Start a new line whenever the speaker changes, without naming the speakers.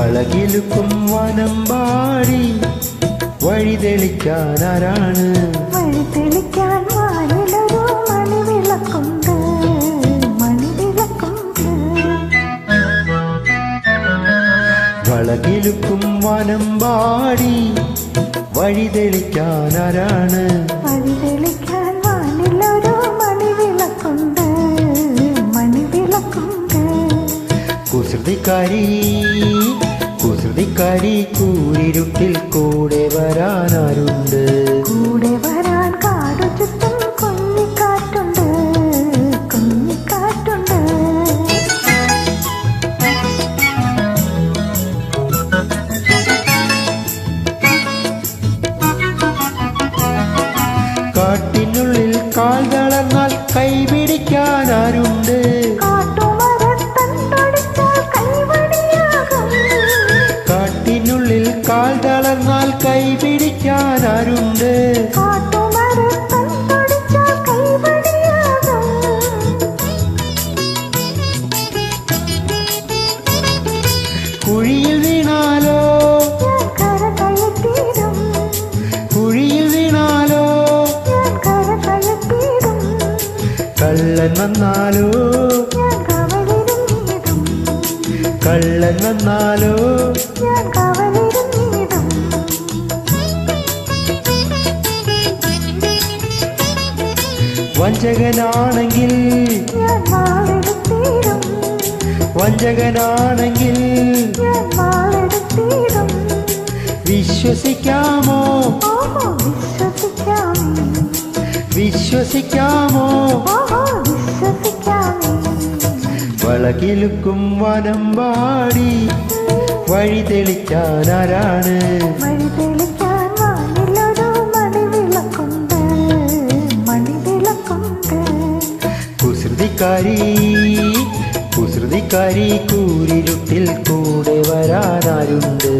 വളകിലുക്കും വനം പാടി വഴി തെളിക്കാൻ ആരാണ്
വഴി തെളിക്കാൻ വാനിലൊരു മണിവിളക്കുണ്ട് മണിവിളക്കുണ്ട്
വളകിലുക്കും വനം പാടി വഴി തെളിക്കാൻ ആരാണ്
വഴി തെളിക്കാൻ
കുസൃതിക്കാരി കുസൃതിക്കാരി കൂരിരുട്ടിൽ കൂടെ വരാനാരുണ്ട്.
കൂടെ വരാൻ കാടു ചുറ്റും കുഞ്ഞിക്കാറ്റുണ്ട് കുഞ്ഞിക്കാറ്റുണ്ട്.
കാട്ടിനുള്ളിൽ കാൽ തളർന്നാൽ കൈപിടിക്കാൻ ആരുണ്ട്?
കാട്ടുമരത്തണ്ടടിച്ചാൽ കൈവടിയാകും
കുഴിയിൽ വീണാലോ? കുഴിയിൽ വീണാലോ? കള്ളൻ വന്നാലോ? കള്ളൻ വന്നാലോ? വഞ്ചകനാണെങ്കിൽ വഞ്ചകനാണെങ്കിൽ വിശ്വസിക്കാമോ?
വിശ്വസിക്കാമേ.
വളകിലുക്കും വനം വാടി വഴി തെളിക്കാൻ ആരാണ്?
കുസൃതിക്കാരി കുസൃതിക്കാരി കൂരിരുട്ടിൽ
കൂടെ വരാനാരുണ്ട്.